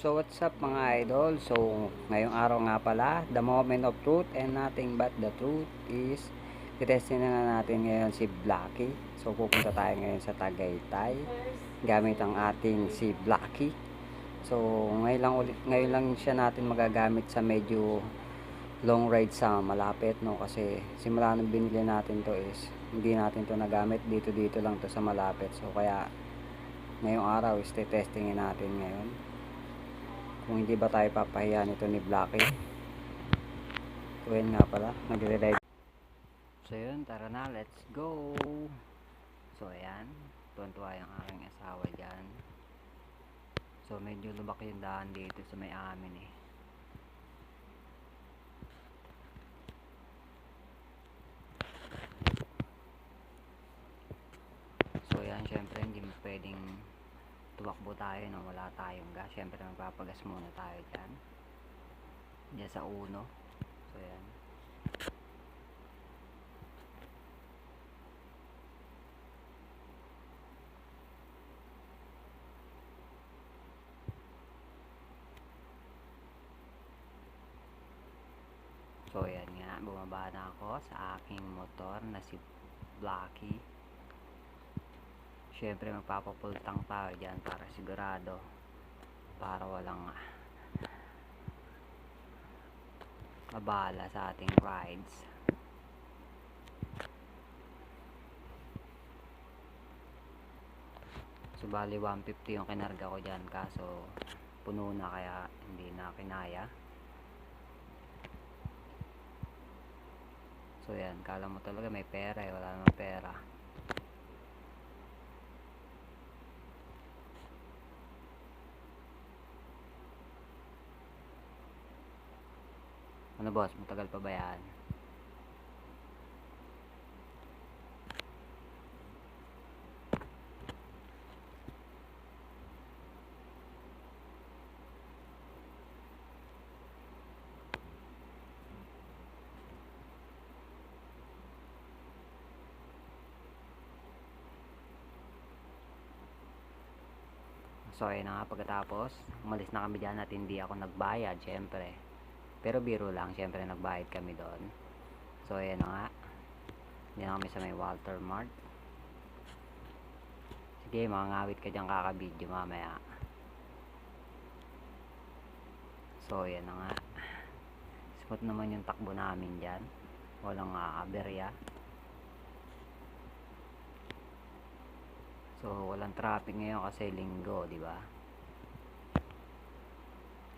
So what's up mga idol? So ngayong araw nga pala, the moment of truth and nothing but the truth is titestin na natin ngayon si Blacky. So pupunta tayo ngayon sa Tagaytay gamit ang ating si Blacky. So ngayon lang ulit, ngayon lang siya natin magagamit sa medyo long ride sa malapit no kasi simula nung binili natin to is hindi natin to nagamit dito dito lang to sa malapit. So kaya ngayong araw is testingin natin ngayon kung hindi ba tayo papahiya nito ni Blacky so yun nga pala nagre-ride. So yun tara na let's go. So ayan tuwan-tuwa yung aking asawa dyan. So medyo lubak yung daan dito sa may amin eh. So yan, syempre hindi mo pwedeng tumakbo tayo nang wala tayong gas. Syempre magpapagas muna tayo dyan. Diyan sa uno. So yan. So yan nga, bumaba na ako sa aking motor na si Blacky. Siyempre magpapapultang tayo dyan para sigurado para walang ah, abala sa ating rides. So bali 150 yung kinarga ko dyan kaso puno na kaya hindi na kinaya. So yan, kala mo talaga may pera eh, wala namang pera. Ano boss, matagal pa ba yan? So ayun na nga pagkatapos, umalis na kami dyan at hindi ako nagbayad, syempre. Pero biro lang, syempre nagbayad kami doon. So ayan nga. Hindi na kami sa may Walter Mart. Sige, mga ngawit ka dyan kakabidyo mamaya. So ayan nga. Smooth naman yung takbo namin dyan. Walang uh. So, walang traffic ngayon kasi linggo, di ba?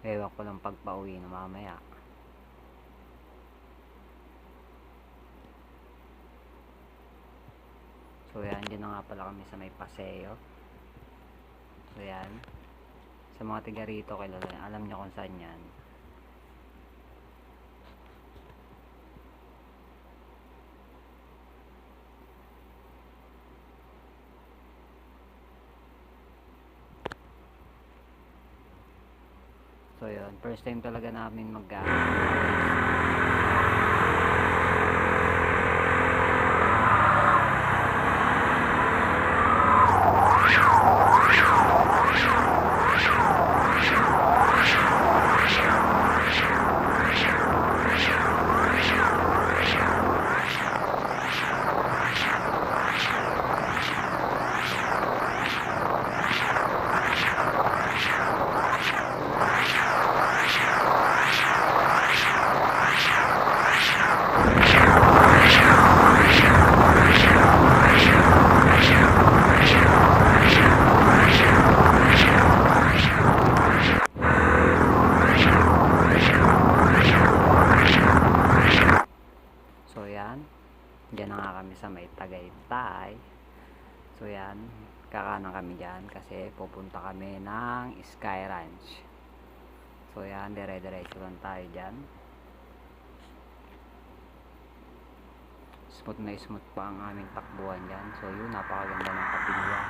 Ewan ko lang pagpa-uwi na mamaya. So, yan. Dyan nga pala kami sa may paseo. So, yan. Sa mga tiga rito, kilala, alam nyo kung saan yan. So yun, first time talaga namin mag Tagaytay. So yan, kakanan kami dyan kasi pupunta kami ng Sky Ranch. So yan, dire-diretso lang tayo dyan. Smooth na smooth pa ang aming takbuhan dyan. So yun, napakaganda ng kapilya.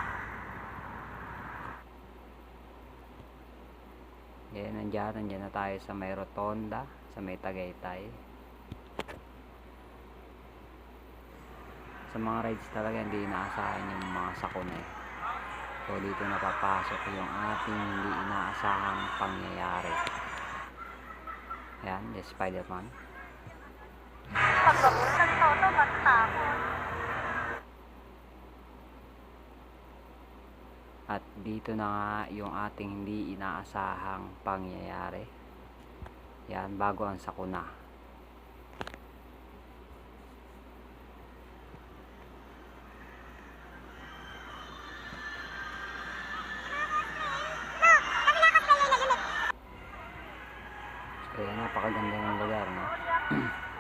Yan, nandiyan, nandiyan na tayo sa may rotonda, sa may Tagaytay. Sa mga rides talaga hindi inaasahan yung mga sakuna eh. So dito napapasok yung ating hindi inaasahan inaasahang pangyayari. Yan, the Spider-Man. Ng toto, matakot. At dito na nga yung ating hindi inaasahang pangyayari. Yan, bago ang sakuna. Kaya napakaganda ng lugar, no?